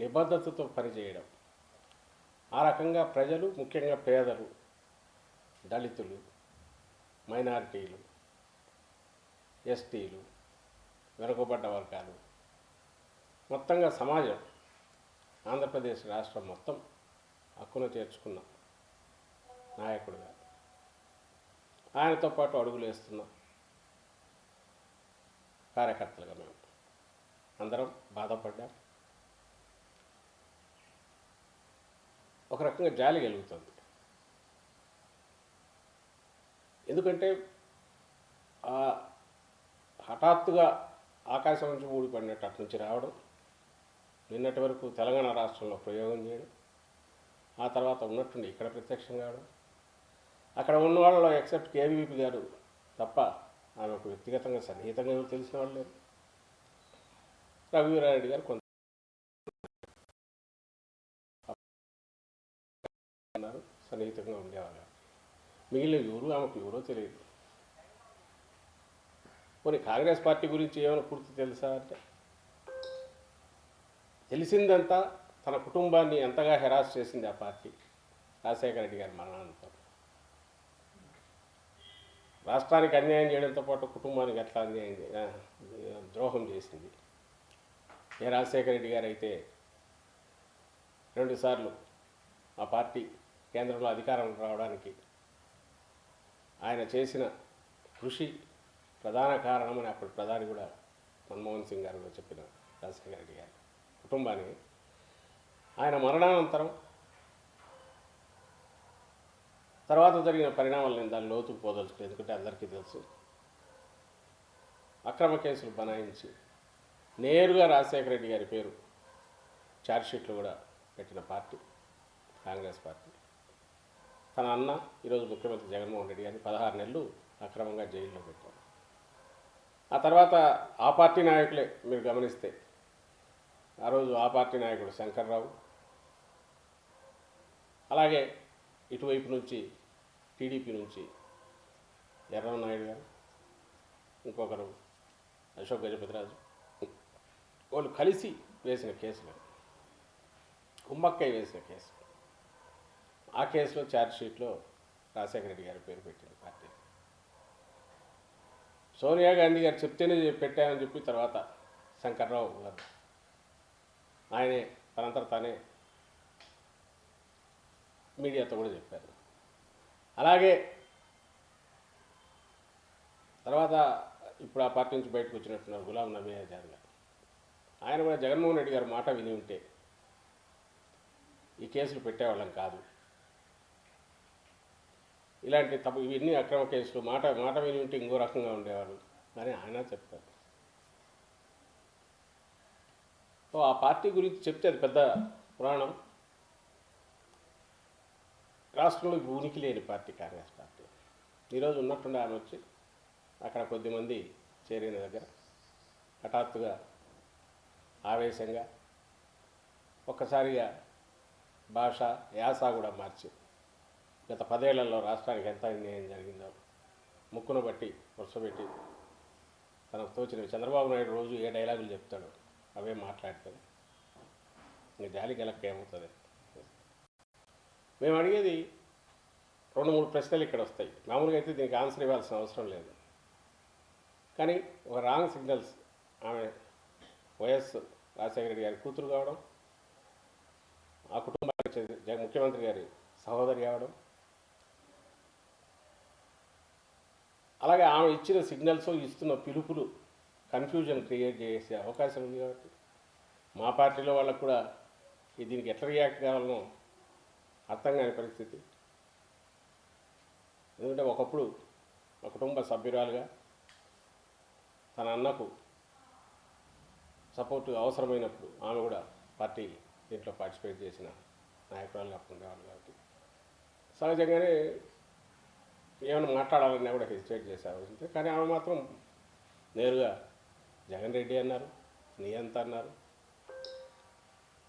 నిబద్ధతతో పనిచేయడం. ఆ రకంగా ప్రజలు ముఖ్యంగా పేదలు దళితులు మైనారిటీలు ఎస్టీలు వెనుకబడ్డ వర్గాలు మొత్తంగా సమాజం ఆంధ్రప్రదేశ్ రాష్ట్రం మొత్తం హక్కును చేర్చుకున్న నాయకుడుగా. ఆయనతో పాటు అడుగులు వేస్తున్నాం కార్యకర్తలుగా మేము అందరం బాధపడ్డాం. ఒక రకంగా జాలి కలుగుతుంది. ఎందుకంటే ఆ హఠాత్తుగా ఆకాశం నుంచి ఊడిపడినట్టు అటు నుంచి రావడం నిన్నటి వరకు తెలంగాణ రాష్ట్రంలో ప్రయోగం చేయడం ఆ తర్వాత ఉన్నట్టుండి ఇక్కడ ప్రత్యక్షం కావడం. అక్కడ ఉన్న వాళ్ళలో ఎక్సెప్ట్ కేవీపీ గారు తప్ప ఆమెకు వ్యక్తిగతంగా సన్నిహితంగా ఎవరు తెలిసిన వాళ్ళు లేరు. రఘువీరారెడ్డి గారు కొంత సన్నిహితంగా ఉండేవాళ్ళు. మిగిలిన ఎవరు ఆమెకు ఎవరో తెలియదు. మరి కాంగ్రెస్ పార్టీ గురించి ఏమైనా పూర్తి తెలుసా అంటే? తెలిసిందంతా తన కుటుంబాన్ని ఎంతగా హెరాస్ చేసింది ఆ పార్టీ. రాజశేఖర రెడ్డి గారి మరణానంతరం. రాష్ట్రానికి అన్యాయం చేయడంతో పాటు కుటుంబానికి ఎట్లా అన్యాయం ద్రోహం చేసింది. ఏ రాజశేఖర రెడ్డి గారు అయితే రెండుసార్లు ఆ పార్టీ కేంద్రంలో అధికారం రావడానికి ఆయన చేసిన కృషి ప్రధాన కారణమని అప్పటి ప్రధాని కూడా మన్మోహన్ సింగ్ గారు కూడా చెప్పిన రాజశేఖర రెడ్డి గారి. కుటుంబానికి ఆయన మరణానంతరం తర్వాత జరిగిన పరిణామాలు నేను దాని లోతుకు పోదలుచుకోలేదు. ఎందుకంటే అందరికీ తెలుసు. అక్రమ కేసులు బనాయించి నేరుగా రాజశేఖర రెడ్డి గారి పేరు ఛార్జ్షీట్లు కూడా పెట్టిన పార్టీ కాంగ్రెస్ పార్టీ. తన అన్న ఈరోజు ముఖ్యమంత్రి జగన్మోహన్ రెడ్డి గారిని పదహారు నెలలు అక్రమంగా జైల్లో పెట్టారు. ఆ తర్వాత ఆ పార్టీ నాయకులే మీరు గమనిస్తే ఆ రోజు ఆ పార్టీ నాయకుడు శంకర్రావు అలాగే ఇటువైపు నుంచి టీడీపీ నుంచి ఎర్రనాయుడు గారు ఇంకొకరు అశోక్ గజపతిరాజు వాళ్ళు కలిసి వేసిన కేసులు కుమ్మక్కయ్య వేసిన కేసు ఆ కేసులో ఛార్జ్ షీట్లో రాజశేఖర రెడ్డి గారి పేరు పెట్టింది పార్టీ. సోనియా గాంధీ గారు చెప్తేనే పెట్టామని చెప్పి తర్వాత శంకర్రావు గారు. ఆయనే తనంతర తానే మీడియాతో కూడా చెప్పారు. అలాగే తర్వాత ఇప్పుడు ఆ పార్టీ నుంచి బయటకు వచ్చినట్టున్నారు గులాం నబీ ఆజాద్ గారు. ఆయన కూడా జగన్మోహన్ రెడ్డి గారి మాట విని ఉంటే ఈ కేసులు పెట్టేవాళ్ళం కాదు. ఇలాంటి తప్పు ఇవన్నీ అక్రమ కేసులు. మాట మాట విని ఉంటే ఇంకో రకంగా ఉండేవారు అని ఆయన చెప్తారు. సో ఆ పార్టీ గురించి చెప్తే అది పెద్ద పురాణం. రాష్ట్రంలో ఉనికి లేని పార్టీ కాంగ్రెస్ పార్టీ. ఈరోజు ఉన్నట్టుండి ఆమె వచ్చి అక్కడ కొద్దిమంది చేరిన దగ్గర హఠాత్తుగా ఆవేశంగా ఒక్కసారిగా భాష యాస కూడా మార్చింది గత పదేళ్ళలో రాష్ట్రానికి ఎంత అన్యాయం జరిగిందో ముక్కును బట్టి వరుసపెట్టి తనకు తోచినవి చంద్రబాబు నాయుడు రోజు ఏ డైలాగులు చెప్తాడు అవే మాట్లాడతాడు ఇంకా జాలి గెలక్క ఏమవుతుంది? మేము అడిగేది రెండు మూడు ప్రశ్నలు ఇక్కడ వస్తాయి. మామూలుగా అయితే దీనికి ఆన్సర్ ఇవ్వాల్సిన అవసరం లేదు. కానీ ఒక రాంగ్ సిగ్నల్స్ ఆమె వైఎస్ రాజశేఖర రెడ్డి గారి కూతురు కావడం ఆ కుటుంబానికి ముఖ్యమంత్రి గారి సహోదరి కావడం అలాగే ఆమె ఇచ్చిన సిగ్నల్స్ ఇస్తున్న పిలుపులు కన్ఫ్యూజన్ క్రియేట్ చేసే అవకాశం ఉంది కాబట్టి మా పార్టీలో వాళ్ళకు కూడా దీనికి ఎట్లా రియాక్ట్ కావాలనో అర్థం కాని పరిస్థితి. ఎందుకంటే ఒకప్పుడు మా కుటుంబ సభ్యురాలుగా తన అన్నకు సపోర్ట్ అవసరమైనప్పుడు ఆమె కూడా పార్టీ దీంట్లో పార్టిసిపేట్ చేసిన నాయకురాలు అప్పుడు కాబట్టి. సహజంగానే ఏమైనా మాట్లాడాలన్నా కూడా హెసిటేట్ చేసేవాళ్ళు కానీ ఆమె మాత్రం నేరుగా జగన్ రెడ్డి అన్నారు నీ ఎంత అన్నారు.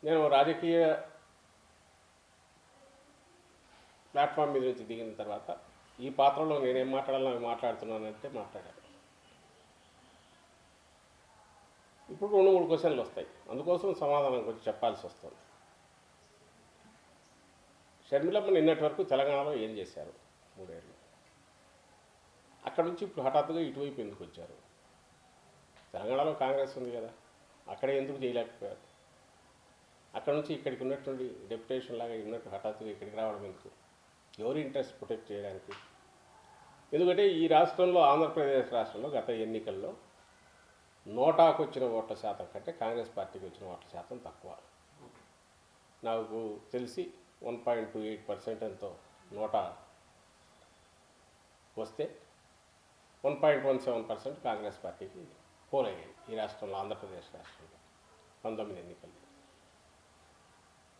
నేను రాజకీయ ప్లాట్ఫామ్ మీద నుంచి దిగిన తర్వాత ఈ పాత్రలో నేనేం మాట్లాడాలో అవి మాట్లాడుతున్నానంటే మాట్లాడాను ఇప్పుడు రెండు మూడు క్వశ్చన్లు వస్తాయి. అందుకోసం సమాధానం కొంచెం చెప్పాల్సి వస్తుంది. షర్మిలమ్మ నిన్నటి వరకు తెలంగాణలో ఏం చేశారు? మూడేళ్ళు. అక్కడ నుంచి ఇప్పుడు హఠాత్తుగా ఇటువైపు ఎందుకు వచ్చారు తెలంగాణలో కాంగ్రెస్ ఉంది కదా అక్కడ ఎందుకు చేయలేకపోయారు? అక్కడ నుంచి ఇక్కడికి ఉన్నటువంటి డెప్యుటేషన్ లాగా ఉన్నట్టు హఠాత్తుగా ఇక్కడికి రావడం ఎందుకు? ఎవరి ఇంట్రెస్ట్ ప్రొటెక్ట్ చేయడానికి? ఎందుకంటే ఈ రాష్ట్రంలో ఆంధ్రప్రదేశ్ రాష్ట్రంలో గత ఎన్నికల్లో నోటాకు వచ్చిన ఓట్ల శాతం కంటే కాంగ్రెస్ పార్టీకి వచ్చిన ఓట్ల శాతం తక్కువ. నాకు తెలిసి one point two eight percent ఎంతో నోటా వస్తే one point one seven percent Congress పార్టీకి పోలయ్యాయి. ఈ రాష్ట్రంలో ఆంధ్రప్రదేశ్ రాష్ట్రంలో పంతొమ్మిది ఎన్నికలు.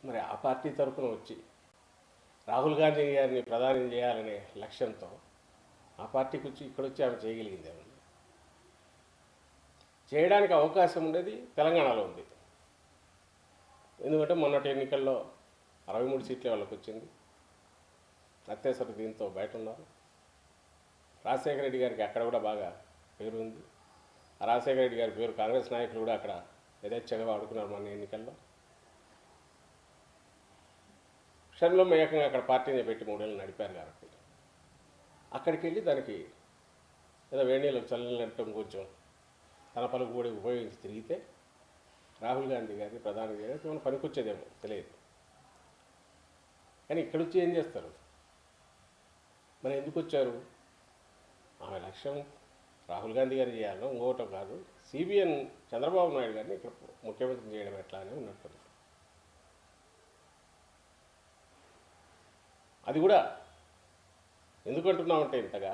మరి ఆ పార్టీ తరఫున వచ్చి రాహుల్ గాంధీ గారిని ప్రధాని చేయాలనే లక్ష్యంతో ఆ పార్టీకి వచ్చి ఇక్కడ వచ్చి ఆమె చేయగలిగింది ఏమన్నా చేయడానికి అవకాశం ఉండేది తెలంగాణలో ఉంది. ఎందుకంటే మొన్నటి ఎన్నికల్లో అరవై మూడు సీట్లే వాళ్ళకి వచ్చింది అత్యవసర దీంతో బయట ఉన్నారు. రాజశేఖర రెడ్డి గారికి అక్కడ కూడా బాగా పేరు ఉంది. ఆ రాజశేఖర రెడ్డి గారి పేరు కాంగ్రెస్ నాయకులు కూడా అక్కడ యథేచ్ఛగా వాడుకున్నారు మన ఎన్నికల్లో. షర్మిలమ్మ ఏకంగా అక్కడ పార్టీని పెట్టి మూడేళ్ళు నడిపారు కాబట్టి. అక్కడికి వెళ్ళి దానికి ఏదో వేణీలకు చల్లినట్టు కొంచెం తన పలుకు కూడా ఉపయోగించి తిరిగితే రాహుల్ గాంధీ గారి ప్రధాని గారి ఏమైనా పనికొచ్చేదేమో తెలియదు. కానీ ఇక్కడ వచ్చి ఏం చేస్తారు? మరి ఎందుకు వచ్చారు? ఆమె లక్ష్యం రాహుల్ గాంధీ గారు చేయాలో ఇంకోటం కాదు. సిబిఎన్ చంద్రబాబు నాయుడు గారిని ఇక్కడ ముఖ్యమంత్రి చేయడం ఎట్లా అని ఉన్నట్టుంది అది కూడా ఎందుకంటున్నామంటే ఇంతగా?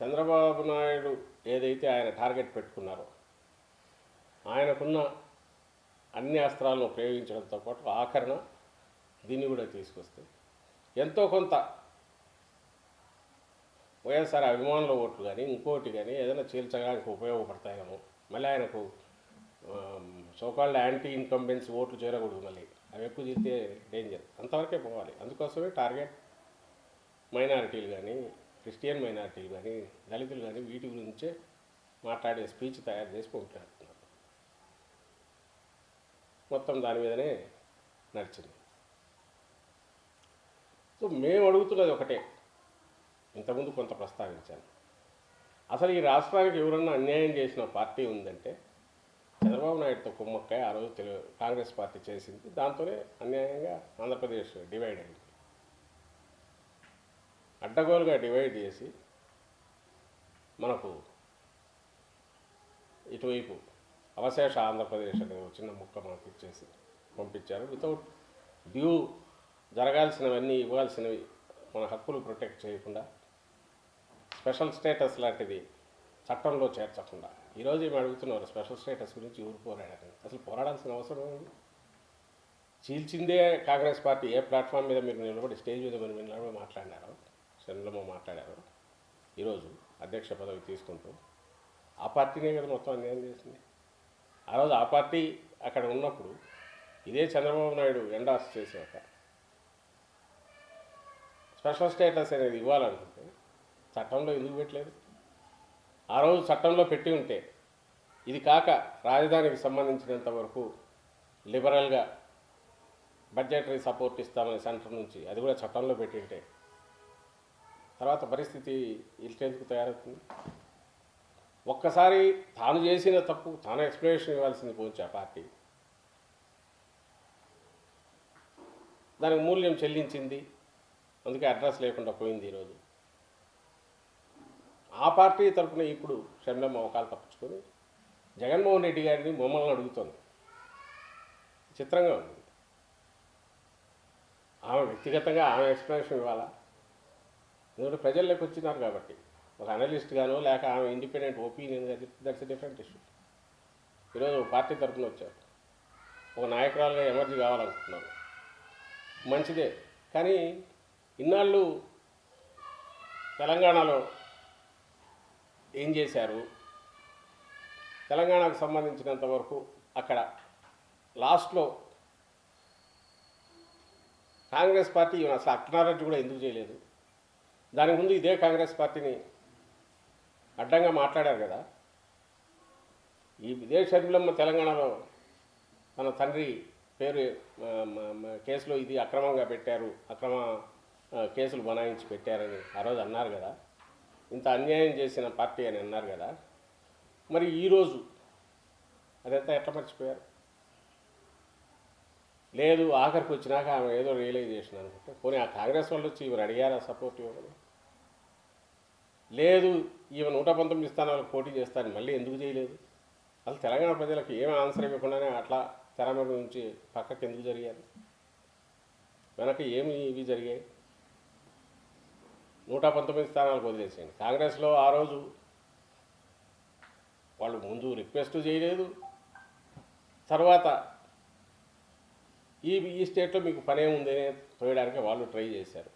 చంద్రబాబు నాయుడు ఏదైతే ఆయన టార్గెట్ పెట్టుకున్నారో ఆయనకున్న అన్ని అస్త్రాలను ప్రయోగించడంతో పాటు ఆఖరణ దీన్ని కూడా తీసుకొస్తే ఎంతో కొంత వైఎస్ఆర్ అభిమానుల ఓట్లు కానీ ఇంకోటి కానీ ఏదైనా చీల్చడానికి ఉపయోగపడతాయేమో. మళ్ళీ ఆయనకు సోకాల్డ్ యాంటీ ఇన్కంబెన్స్ ఓట్లు చేరకూడదు మళ్ళీ. అవి ఎక్కువ చేస్తే డేంజర్ అంతవరకే పోవాలి. అందుకోసమే టార్గెట్ మైనారిటీలు కానీ క్రిస్టియన్ మైనారిటీలు కానీ దళితులు కానీ వీటి గురించే మాట్లాడే స్పీచ్ తయారు చేసి పంపిస్తున్నారు మొత్తం దాని మీదనే నడిచింది. సో మేము అడుగుతున్నది ఒకటే. ఇంతకుముందు కొంత ప్రస్తావించాను. అసలు ఈ రాష్ట్రానికి ఎవరన్నా అన్యాయం చేసిన పార్టీ ఉందంటే చంద్రబాబు నాయుడుతో కుమ్మక్కాయ ఆ రోజు తెలు కాంగ్రెస్ పార్టీ చేసింది. దాంతోనే అన్యాయంగా ఆంధ్రప్రదేశ్ డివైడ్ అయింది. అడ్డగోలుగా డివైడ్ చేసి మనకు ఇటువైపు అవశేష ఆంధ్రప్రదేశ్ అనే ఒక చిన్న ముక్క మనకు ఇచ్చేసి పంపించారు. వితౌట్ డ్యూ జరగాల్సినవన్నీ ఇవ్వాల్సినవి మన హక్కులు ప్రొటెక్ట్ చేయకుండా స్పెషల్ స్టేటస్ లాంటిది చట్టంలో చేర్చకుండా. ఈరోజు ఏమి అడుగుతున్నారు స్పెషల్ స్టేటస్ గురించి ఎవరు పోరాడారు అసలు పోరాడాల్సిన అవసరం ఉంది చీల్చిందే కాంగ్రెస్ పార్టీ ఏ ప్లాట్ఫామ్ మీద మీరు నిలబడి స్టేజ్ మీద మీరు నిలబడి మాట్లాడినారు చంద్రబాబు మాట్లాడారు ఈరోజు అధ్యక్ష పదవి తీసుకుంటూ ఆ పార్టీనే కదా మొత్తం అన్యాయం చేసింది. ఆ రోజు ఆ పార్టీ అక్కడ ఉన్నప్పుడు ఇదే చంద్రబాబు నాయుడు ఎండార్స్ చేశాక స్పెషల్ స్టేటస్ అనేది ఇవ్వాలనుకుంటే చట్టంలో ఎందుకు పెట్టలేదు? ఆ రోజు చట్టంలో పెట్టి ఉంటే ఇది కాక రాజధానికి సంబంధించినంత వరకు లిబరల్గా బడ్జెటరీ సపోర్ట్ ఇస్తామని సెంటర్ నుంచి అది కూడా చట్టంలో పెట్టి ఉంటే తర్వాత పరిస్థితి ఇల్టెందుకు తయారవుతుంది. ఒక్కసారి తాను చేసిన తప్పు తాను ఎక్స్ప్లెనేషన్ ఇవ్వాల్సింది పోంచి ఆ పార్టీ. దానికి మూల్యం చెల్లించింది. అందుకే అడ్రస్ లేకుండా పోయింది ఈరోజు. ఆ పార్టీ తరఫున ఇప్పుడు షర్మిలమ్మ అవకాలు తప్పించుకొని జగన్మోహన్ రెడ్డి గారిని మమ్మల్ని అడుగుతోంది. చిత్రంగా ఉంది. ఆమె వ్యక్తిగతంగా ఆమె ఎక్స్ప్లెనేషన్ ఇవ్వాలా? ఎందుకంటే ప్రజల్లోకి వచ్చినారు కాబట్టి. ఒక అనలిస్ట్ గానో లేక ఆమె independent opinion that's different issue. ఈరోజు పార్టీ తరఫున వచ్చారు. ఒక నాయకురాలుగా ఎమర్జీ కావాలనుకుంటున్నారు మంచిదే. కానీ ఇన్నాళ్ళు తెలంగాణలో ఏం చేశారు? తెలంగాణకు సంబంధించినంత వరకు అక్కడ లాస్ట్లో కాంగ్రెస్ పార్టీ ఈయన అసలు అక్నారెడ్డి కూడా ఎందుకు చేయలేదు? దాని ముందు ఇదే కాంగ్రెస్ పార్టీని అడ్డంగా మాట్లాడారు కదా. ఈ విదేశ షర్మిలమ్మ తెలంగాణలో తన తండ్రి పేరు కేసులో ఇది అక్రమంగా పెట్టారు అక్రమ కేసులు బనాయించి పెట్టారని ఆ రోజు అన్నారు కదా. ఇంత అన్యాయం చేసిన పార్టీ అని అన్నారు కదా మరి ఈరోజు అదంతా ఎట్లా మర్చిపోయారు? లేదు ఆఖరికి వచ్చినాక ఆమె ఏదో రియలైజేషన్ అనుకుంటే. పోనీ ఆ కాంగ్రెస్ వాళ్ళు వచ్చి ఈమెను అడిగారా సపోర్ట్ ఇవ్వమని? లేదు ఈమె నూట పంతొమ్మిది స్థానాలకు పోటీ చేస్తారని మళ్ళీ ఎందుకు చేయలేదు? అసలు తెలంగాణ ప్రజలకు ఏమి ఆన్సర్ ఇవ్వకుండానే అట్లా తెర మీద నుంచి పక్కకి ఎందుకు జరిగారు? వెనక ఏమి ఇవి జరిగాయి? నూట పంతొమ్మిది స్థానాలకు వదిలేసేయండి. కాంగ్రెస్లో ఆ రోజు వాళ్ళు ముందు రిక్వెస్ట్ చేయలేదు. తర్వాత ఈ ఈ స్టేట్లో మీకు పనేముందనే తోయడానికి వాళ్ళు ట్రై చేశారు.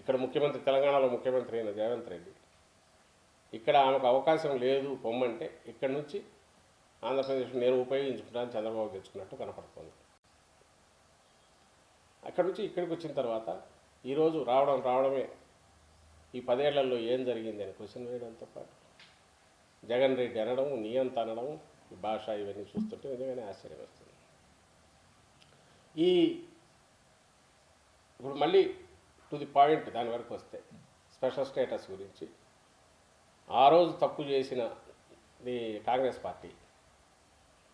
ఇక్కడ ముఖ్యమంత్రి తెలంగాణలో ముఖ్యమంత్రి అయిన రేవంత్ రెడ్డి. ఇక్కడ ఆమెకు అవకాశం లేదు పొమ్మంటే ఇక్కడ నుంచి ఆంధ్రప్రదేశ్ నేను ఉపయోగించుకుంటాను చంద్రబాబు తెచ్చుకున్నట్టు కనపడుతుంది. అక్కడ నుంచి ఇక్కడికి వచ్చిన తర్వాత ఈరోజు రావడం రావడమే. ఈ పదేళ్ళలో ఏం జరిగింది అని క్వశ్చన్ వేయడంతో పాటు జగన్ రెడ్డి అనడం నియంత అనడం ఈ భాష ఇవన్నీ చూస్తుంటే నిజంగానే ఆశ్చర్యం వస్తుంది. ఈ ఇప్పుడు మళ్ళీ టు ది పాయింట్ దాని వరకు వస్తే స్పెషల్ స్టేటస్ గురించి. ఆ రోజు తప్పు చేసిన ది కాంగ్రెస్ పార్టీ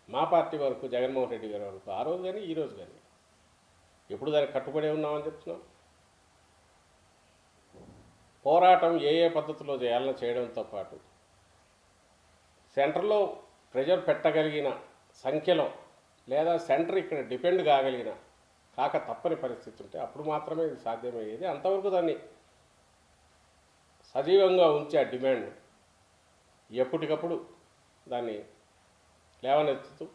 మా పార్టీ వరకు జగన్మోహన్ రెడ్డి గారి వరకు ఆ రోజు కానీ ఈ రోజు కానీ ఎప్పుడు దానికి కట్టుబడి ఉన్నామని చెప్తున్నాం? పోరాటం ఏ ఏ పద్ధతిలో చేయాలని చేయడంతో పాటు సెంటర్లో ప్రెజర్ పెట్టగలిగిన సంఖ్యలో లేదా సెంటర్ ఇక్కడ డిపెండ్ కాగలిగిన కాక తప్పని పరిస్థితి ఉంటే అప్పుడు మాత్రమే ఇది సాధ్యమయ్యేది. అంతవరకు దాన్ని సజీవంగా ఉంచే ఆ డిమాండ్ ఎప్పటికప్పుడు దాన్ని లేవనెత్తుతూ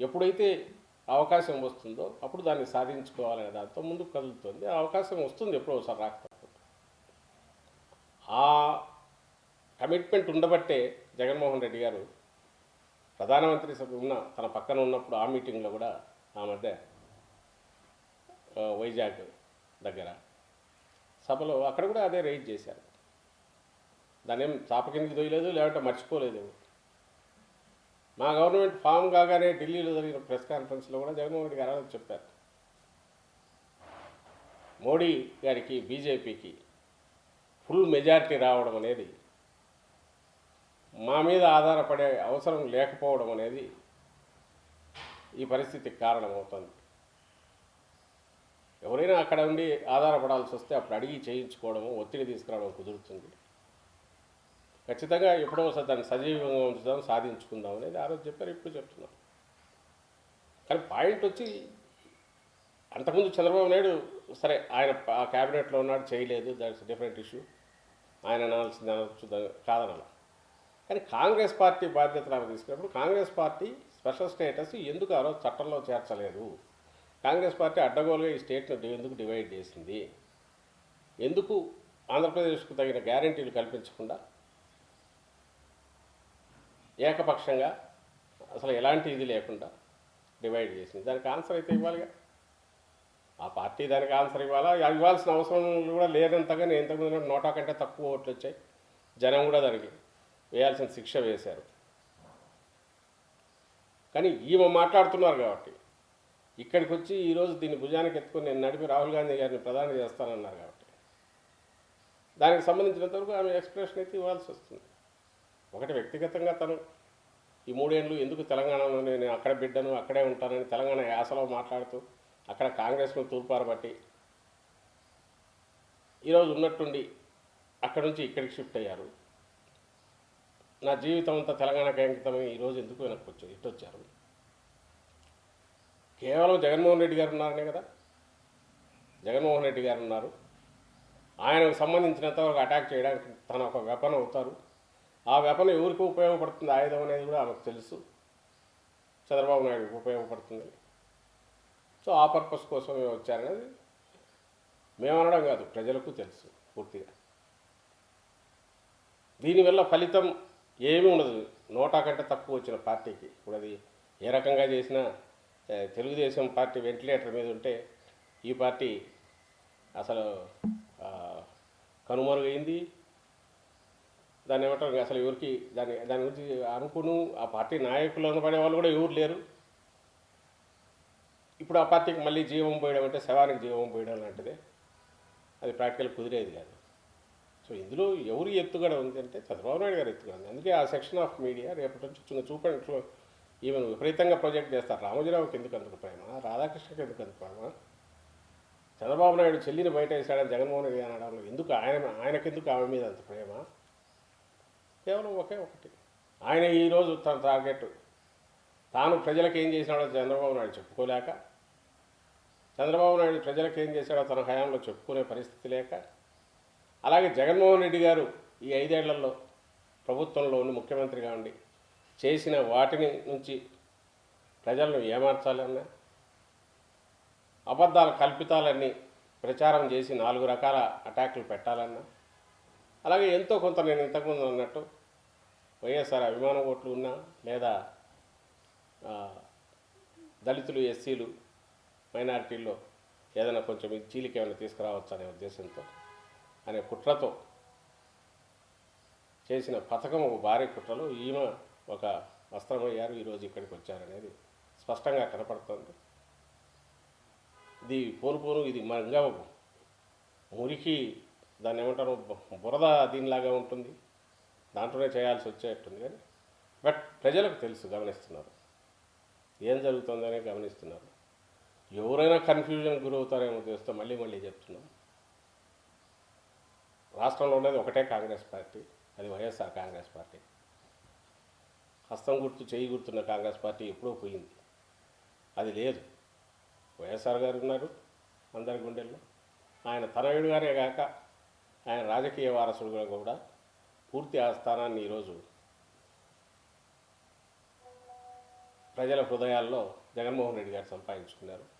ఎప్పుడైతే అవకాశం వస్తుందో అప్పుడు దాన్ని సాధించుకోవాలనే దాంతో ముందుకు కదులుతుంది. ఆ అవకాశం వస్తుంది ఎప్పుడో ఒకసారి రాకపోతే ఆ కమిట్మెంట్ ఉండబట్టే జగన్మోహన్ రెడ్డి గారు ప్రధానమంత్రి సభ ఉన్న తన పక్కన ఉన్నప్పుడు ఆ మీటింగ్లో కూడా ఆ మధ్య వైజాగ్ దగ్గర సభలో అక్కడ కూడా అదే రైజ్ చేశారు. దాని ఏం చాప కిందకి దొయ్యలేదు లేదంటే మర్చిపోలేదు. మా గవర్నమెంట్ ఫామ్ కాగానే ఢిల్లీలో జరిగిన ప్రెస్ కాన్ఫరెన్స్లో కూడా జగన్మోహన్ రెడ్డి గారు చెప్పారు. మోడీ గారికి బీజేపీకి ఫుల్ మెజారిటీ రావడం అనేది మా మీద ఆధారపడే అవసరం లేకపోవడం అనేది ఈ పరిస్థితికి కారణమవుతుంది. ఎవరైనా అక్కడ ఉండి ఆధారపడాల్సి వస్తే అప్పుడు అడిగి చేయించుకోవడము ఒత్తిడి తీసుకురావడం కుదురుతుంది. ఖచ్చితంగా ఎప్పుడో ఒకసారి దాన్ని సజీవంగా ఉంచుదాం సాధించుకుందాం అనేది ఆ రోజు చెప్పారు ఇప్పుడు చెప్తున్నాం. కానీ పాయింట్ వచ్చి అంతకుముందు చంద్రబాబు నాయుడు సరే ఆయన ఆ క్యాబినెట్లో ఉన్నాడు చేయలేదు దాట్స్ డిఫరెంట్ ఇష్యూ. ఆయన అనాల్సింది అనొచ్చు కాదనాల కానీ కాంగ్రెస్ పార్టీ బాధ్యతలు ఆమె తీసుకున్నప్పుడు కాంగ్రెస్ పార్టీ స్పెషల్ స్టేటస్ ఎందుకు ఆ రోజు చట్టంలో చేర్చలేదు? కాంగ్రెస్ పార్టీ అడ్డగోలుగా ఈ స్టేట్ను ఎందుకు డివైడ్ చేసింది? ఎందుకు ఆంధ్రప్రదేశ్కు తగిన గ్యారంటీలు కల్పించకుండా ఏకపక్షంగా అసలు ఎలాంటి ఇది లేకుండా డివైడ్ చేసింది? దానికి ఆన్సర్ అయితే ఇవ్వాలిగా. ఆ పార్టీ దానికి ఆన్సర్ ఇవ్వాలా? ఇవ్వాల్సిన అవసరం కూడా లేదంతగా నేను ఇంతకుముందు నోటా కంటే తక్కువ ఓట్లు వచ్చాయి. జనం కూడా దానికి వేయాల్సిన శిక్ష వేశారు. కానీ ఈమె మాట్లాడుతున్నారు కాబట్టి ఇక్కడికి వచ్చి ఈరోజు దీన్ని భుజానికి ఎత్తుకొని నేను నడిపి రాహుల్ గాంధీ గారిని ప్రధాని చేస్తానన్నారు కాబట్టి. దానికి సంబంధించినంతవరకు ఆమె ఎక్స్ప్రెషన్ అయితే ఇవ్వాల్సి వస్తుంది. ఒకటి వ్యక్తిగతంగా తను ఈ మూడేళ్ళు ఎందుకు తెలంగాణలో నేను అక్కడ బిడ్డను అక్కడే ఉంటానని తెలంగాణ యాసలో మాట్లాడుతూ అక్కడ కాంగ్రెస్ను తూర్పారబట్టి ఈరోజు ఉన్నట్టుండి అక్కడ నుంచి ఇక్కడికి షిఫ్ట్ అయ్యారు. నా జీవితం అంతా తెలంగాణకి అంకితమై ఈరోజు ఎందుకు వెనక్కి వచ్చారు ఇటు వచ్చారు? కేవలం జగన్మోహన్ రెడ్డి గారు ఉన్నారనే కదా? జగన్మోహన్ రెడ్డి గారు ఉన్నారు. ఆయనకు సంబంధించినంతవరకు అటాక్ చేయడానికి తన ఒక వెపన్ అవుతారు. ఆ వెపన్ ఎవరికి ఉపయోగపడుతుంది? ఆయుధం అనేది కూడా ఆమెకు తెలుసు. చంద్రబాబు నాయుడుకి ఉపయోగపడుతుంది. సో ఆ పర్పస్ కోసమే వచ్చారనేది మేమనడం కాదు ప్రజలకు తెలుసు పూర్తిగా. దీనివల్ల ఫలితం ఏమీ ఉండదు. నోటా కంటే తక్కువ వచ్చిన పార్టీకి. ఇప్పుడు అది ఏ రకంగా చేసినా తెలుగుదేశం పార్టీ వెంటిలేటర్ మీద ఉంటే ఈ పార్టీ అసలు కనుమరుగైంది. దాన్ని ఏమంటారు అసలు ఎవరికి దాని దాని గురించి అనుకును. ఆ పార్టీ నాయకులు అనబడే వాళ్ళు కూడా ఎవరు లేరు. ఇప్పుడు ఆ పార్టీకి మళ్ళీ జీవం పోయడం అంటే శవానికి జీవం పోయడం లాంటిదే. అది ప్రాక్టికల్ కుదిరేది కాదు. సో ఇందులో ఎవరు ఎత్తుగడ ఉంది అంటే చంద్రబాబు నాయుడు గారు ఎత్తుగడ ఉంది. అందుకే ఆ సెక్షన్ ఆఫ్ మీడియా రేపటి నుంచి చిన్న చూపండి. ఈవెన్ విపరీతంగా ప్రొజెక్ట్ చేస్తారు. రామోజీరావుకి ఎందుకు అందుకు ప్రేమ రాధాకృష్ణకి ఎందుకు అందుకు ప్రేమ చంద్రబాబు నాయుడు చెల్లిని బయట వేసాడని జగన్మోహన్ రెడ్డి అనడంలో ఎందుకు ఆయన ఆయనకెందుకు ఆమె మీద అంత ప్రేమ? కేవలం ఒకే ఒకటి. ఆయన ఈరోజు తన టార్గెట్. తాను ప్రజలకు ఏం చేసినాడో చంద్రబాబు నాయుడు చెప్పుకోలేక చంద్రబాబు నాయుడు ప్రజలకు ఏం చేశాడో తన హయాంలో చెప్పుకునే పరిస్థితి లేక అలాగే జగన్మోహన్ రెడ్డి గారు ఈ ఐదేళ్ళలో ప్రభుత్వంలో ఉండి ముఖ్యమంత్రిగా ఉండి చేసిన వాటిని నుంచి ప్రజలను ఏమార్చాలన్నా అబద్ధాల కల్పితాలన్నీ ప్రచారం చేసి నాలుగు రకాల అటాకులు పెట్టాలన్నా అలాగే ఎంతో కొంత నేను ఇంతకుముందు అన్నట్టు వైఎస్ఆర్ అభిమాన ఓట్లు ఉన్నా లేదా దళితులు ఎస్సీలు మైనారిటీల్లో ఏదైనా కొంచెం ఇది చీలిక ఏమైనా తీసుకురావచ్చు అనే ఉద్దేశంతో అనే కుట్రతో చేసిన పథకం ఒక భారీ కుట్రలో ఈమె ఒక వస్త్రమయ్యారు ఈరోజు ఇక్కడికి వచ్చారనేది స్పష్టంగా కనపడుతుంది. ఇది పోను పోను ఇది ఇంకా మురికి దాన్ని ఏమంటారు బురద దీనిలాగా ఉంటుంది. దాంట్లోనే చేయాల్సి వచ్చేట్టుంది కానీ బట్ ప్రజలకు తెలుసు గమనిస్తున్నారు. ఏం జరుగుతుందనే గమనిస్తున్నారు. ఎవరైనా కన్ఫ్యూజన్ గురవుతారేమో తెలిస్తే మళ్ళీ మళ్ళీ చెప్తున్నాం. రాష్ట్రంలో ఉండేది ఒకటే కాంగ్రెస్ పార్టీ అది వైఎస్ఆర్ కాంగ్రెస్ పార్టీ. హస్తం గుర్తు చేయి గుర్తున్న కాంగ్రెస్ పార్టీ ఎప్పుడో పోయింది. అది లేదు. వైఎస్ఆర్ గారు ఉన్నారు అందరి గుండెల్లో. ఆయన తనయుడుగానే కాక ఆయన రాజకీయ వారసుడుగా కూడా పూర్తి ఆ స్థానాన్ని ఈరోజు ప్రజల హృదయాల్లో జగన్మోహన్ రెడ్డి గారు సంపాదించుకున్నారు.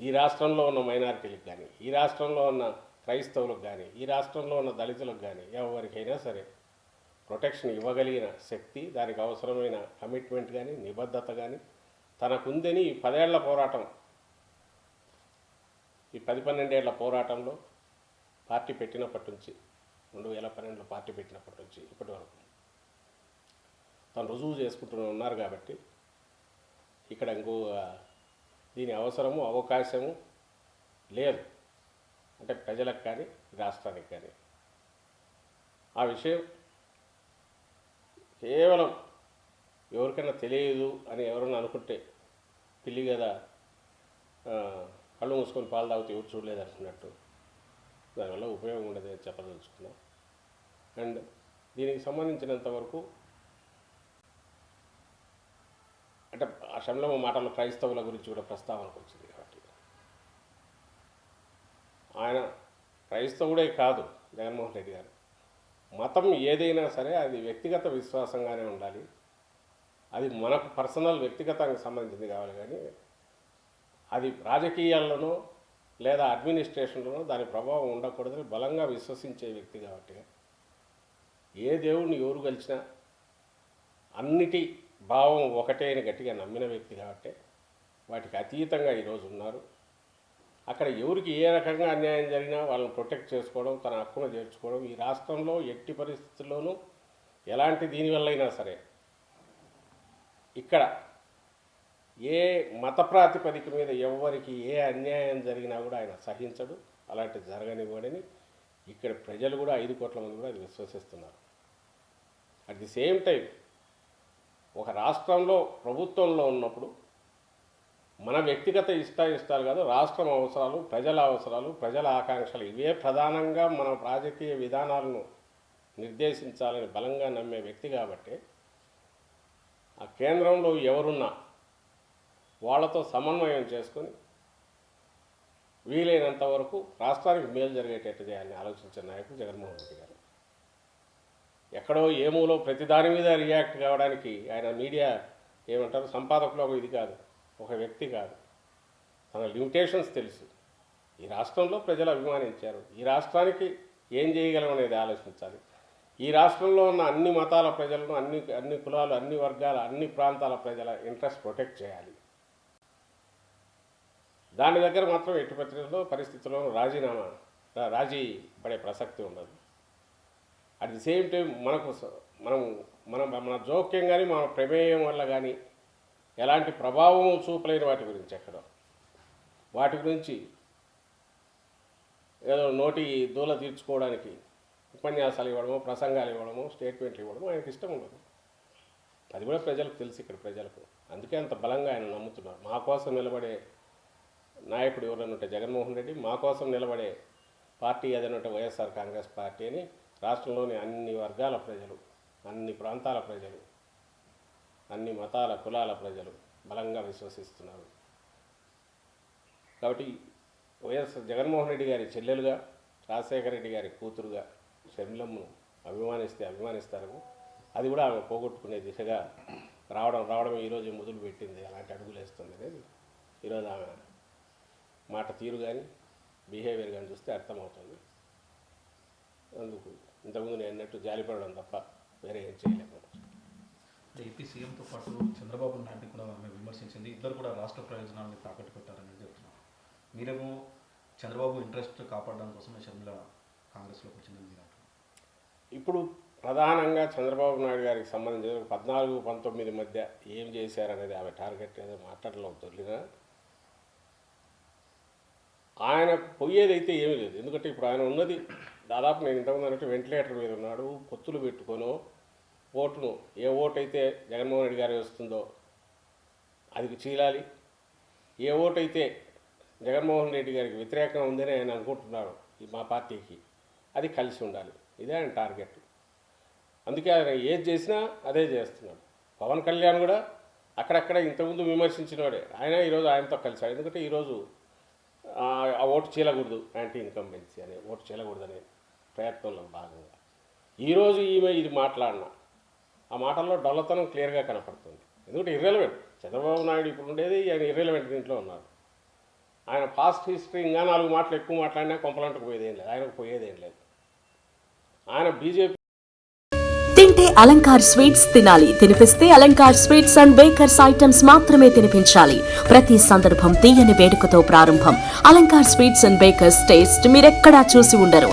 ఈ రాష్ట్రంలో ఉన్న మైనారిటీలకు కానీ ఈ రాష్ట్రంలో ఉన్న క్రైస్తవులకు కానీ ఈ రాష్ట్రంలో ఉన్న దళితులకు కానీ ఎవరికైనా సరే ప్రొటెక్షన్ ఇవ్వగలిగిన శక్తి దానికి అవసరమైన కమిట్మెంట్ కానీ నిబద్ధత కానీ తనకుందని ఈ పదేళ్ళ పోరాటం ఈ పది పన్నెండేళ్ళ పోరాటంలో పార్టీ పెట్టినప్పటి నుంచి రెండు వేల పన్నెండులో పార్టీ పెట్టినప్పటి నుంచి ఇప్పటి వరకు తను రుజువు చేసుకుంటూ ఉన్నారు కాబట్టి ఇక్కడ ఇంకో దీని అవసరము అవకాశము లేదు. అంటే ప్రజలకు కానీ రాష్ట్రానికి కానీ. ఆ విషయం కేవలం ఎవరికైనా తెలియదు అని ఎవరన్నా అనుకుంటే పిల్లి కదా కళ్ళు మూసుకొని పాలు తాగితే ఎవరు చూడలేదు అనుకున్నట్టు దానివల్ల ఉపయోగం ఉండదు అని చెప్పదలుచుకున్నాం. అండ్ దీనికి సంబంధించినంత వరకు అంటే మాటలు క్రైస్తవుల గురించి కూడా ప్రస్తావనకు వచ్చింది కాబట్టి. ఆయన క్రైస్తవుడే కాదు జగన్మోహన్ రెడ్డి గారు. మతం ఏదైనా సరే అది వ్యక్తిగత విశ్వాసంగానే ఉండాలి. అది మనకు పర్సనల్ వ్యక్తిగతానికి సంబంధించింది కావాలి కానీ అది రాజకీయాల్లోనో లేదా అడ్మినిస్ట్రేషన్లోనో దాని ప్రభావం ఉండకూడదని బలంగా విశ్వసించే వ్యక్తి కాబట్టి ఏ దేవుడిని ఎవరు గెలిచినా అన్నిటి భావం ఒకటే అని గట్టిగా నమ్మిన వ్యక్తి కాబట్టి వాటికి అతీతంగా ఈరోజు ఉన్నారు. అక్కడ ఎవరికి ఏ రకంగా అన్యాయం జరిగినా వాళ్ళని ప్రొటెక్ట్ చేసుకోవడం తన హక్కును చేర్చుకోవడం ఈ రాష్ట్రంలో ఎట్టి పరిస్థితుల్లోనూ ఎలాంటి దీనివల్లైనా సరే ఇక్కడ ఏ మత ప్రాతిపదిక మీద ఎవరికి ఏ అన్యాయం జరిగినా కూడా ఆయన సహించడు. అలాంటి జరగనివ్వడని ఇక్కడ ప్రజలు కూడా ఐదు కోట్ల మంది కూడా అది విశ్వసిస్తున్నారు. అట్ ది సేమ్ టైం ఒక రాష్ట్రంలో ప్రభుత్వంలో ఉన్నప్పుడు మన వ్యక్తిగత ఇష్టాయిష్టాలు కాదు రాష్ట్రం అవసరాలు ప్రజల అవసరాలు ప్రజల ఆకాంక్షలు ఇవే ప్రధానంగా మన రాజకీయ విధానాలను నిర్దేశించాలని బలంగా నమ్మే వ్యక్తి కాబట్టి ఆ కేంద్రంలో ఎవరున్నా వాళ్ళతో సమన్వయం చేసుకొని వీలైనంత వరకు రాష్ట్రానికి మేలు జరిగేటట్టు చేయాలని ఆలోచించిన నాయకుడు జగన్మోహన్ రెడ్డి గారు. ఎక్కడో ఏమూలో ప్రతి దాని మీద రియాక్ట్ కావడానికి ఆయన మీడియా ఏమంటారు సంపాదకులు ఒక ఇది కాదు ఒక వ్యక్తి కాదు. తన లిమిటేషన్స్ తెలుసు. ఈ రాష్ట్రంలో ప్రజలు అభిమానించారు. ఈ రాష్ట్రానికి ఏం చేయగలం అనేది ఆలోచించాలి. ఈ రాష్ట్రంలో ఉన్న అన్ని మతాల ప్రజలను అన్ని అన్ని కులాలు అన్ని వర్గాల అన్ని ప్రాంతాల ప్రజల ఇంట్రెస్ట్ ప్రొటెక్ట్ చేయాలి. దాని దగ్గర మాత్రం ఎట్టి పరిస్థితుల్లో పరిస్థితుల్లో రాజీనామా రాజీ పడే ప్రసక్తి ఉండదు. అట్ ది సేమ్ టైం మనకు మనం మనం మన మన జోక్యం కానీ మన ప్రమేయం వల్ల కానీ ఎలాంటి ప్రభావం చూపలేని వాటి గురించి ఎక్కడ. వాటి గురించి ఏదో నోటి దూల తీర్చుకోవడానికి ఉపన్యాసాలు ఇవ్వడము ప్రసంగాలు ఇవ్వడము స్టేట్మెంట్లు ఇవ్వడము ఆయనకి ఇష్టం ఉండదు. అది కూడా ప్రజలకు తెలుసు ఇక్కడ ప్రజలకు. అందుకే అంత బలంగా ఆయన నమ్ముతున్నారు. మా కోసం నిలబడే నాయకుడు ఎవరైనా ఉంటే జగన్మోహన్ రెడ్డి మా కోసం నిలబడే పార్టీ ఏదైనా ఉంటే వైఎస్ఆర్ కాంగ్రెస్ పార్టీ అని రాష్ట్రంలోని అన్ని వర్గాల ప్రజలు అన్ని ప్రాంతాల ప్రజలు అన్ని మతాల కులాల ప్రజలు బలంగా విశ్వసిస్తున్నారు. కాబట్టి వైఎస్ జగన్మోహన్ రెడ్డి గారి చెల్లెలుగా రాజశేఖర రెడ్డి గారి కూతురుగా షర్మిలమ్మను అభిమానిస్తే అభిమానిస్తారు అది కూడా ఆమె పోగొట్టుకునే దిశగా రావడం రావడం ఈరోజు మొదలు పెట్టింది అలాంటి అడుగులు వేస్తుంది అనేది ఈరోజు ఆమె మాట తీరు కానీ బిహేవియర్ కానీ చూస్తే అర్థమవుతుంది. అందుకు ఇంతకుముందు నేను అన్నట్టు జాలిపడడం తప్ప వేరే ఏం చేయలేము ఏపీ సీఎంతో పాటు చంద్రబాబు నాయుడు కూడా ఆమె విమర్శించింది. ఇద్దరు కూడా రాష్ట్ర ప్రయోజనాలను తాకట్టు పెట్టారని చెప్తున్నారు మీరేమో చంద్రబాబు ఇంట్రెస్ట్ కాపాడడం కోసమే షర్మిల కాంగ్రెస్లోకి వచ్చిందని మీరు ఇప్పుడు ప్రధానంగా చంద్రబాబు నాయుడు గారికి సంబంధించిన పద్నాలుగు పంతొమ్మిది మధ్య ఏం చేశారనేది ఆమె టార్గెట్ ఏదో మాట్లాడలో దొరికినా ఆయన పోయేదైతే ఏమీ లేదు. ఎందుకంటే ఇప్పుడు ఆయన ఉన్నది దాదాపు నేను ఇంతకుముందు అన్నట్టు వెంటిలేటర్ మీద ఉన్నాడు పొత్తులు పెట్టుకొని ఓటును ఏ ఓటు అయితే జగన్మోహన్ రెడ్డి గారి వస్తుందో అది చీలాలి. ఏ ఓటు అయితే జగన్మోహన్ రెడ్డి గారికి వ్యతిరేకంగా ఉందని ఆయన అనుకుంటున్నారు మా పార్టీకి అది కలిసి ఉండాలి. ఇదే ఆయన టార్గెట్. అందుకే ఆయన ఏది చేసినా అదే చేస్తున్నాడు. పవన్ కళ్యాణ్ కూడా అక్కడక్కడ ఇంతకుముందు విమర్శించినవాడే ఆయన ఈరోజు ఆయనతో కలిశాడు. ఎందుకంటే ఈరోజు ఆ ఓటు చీలకూడదు యాంటీ ఇన్కంబెన్సీ అనే ఓటు చీలకూడదు అనేది ప్రయత్నంలో భాగంగా. ఈరోజు ఈమె ఇది మాట్లాడినా. ఆ మాటల్లో డొల్లతనం క్లియర్గా కనపడుతుంది. ఎందుకంటే ఇర్రెలవెంట్ చంద్రబాబు నాయుడు ఇప్పుడు ఉండేది ఆయన ఇర్రెలవెంట్ దీంట్లో ఉన్నారు. ఆయన పాస్ట్ హిస్టరీ ఇంకా నాలుగు మాటలు ఎక్కువ మాట్లాడినా కొంపలంటకు పోయేదేం లేదు. ఆయనకు పోయేదేం లేదు. ఆయన బీజేపీ తింటే అలంకార్ స్వీట్స్ తినాలి. తినిపిస్తే Alankar sweets and bakers items మాత్రమే తినిపించాలి. ప్రతి సందర్భం తీయని వేడుకతో ప్రారంభం. Alankar sweets and bakers taste మీరెక్కడా చూసి ఉండరు.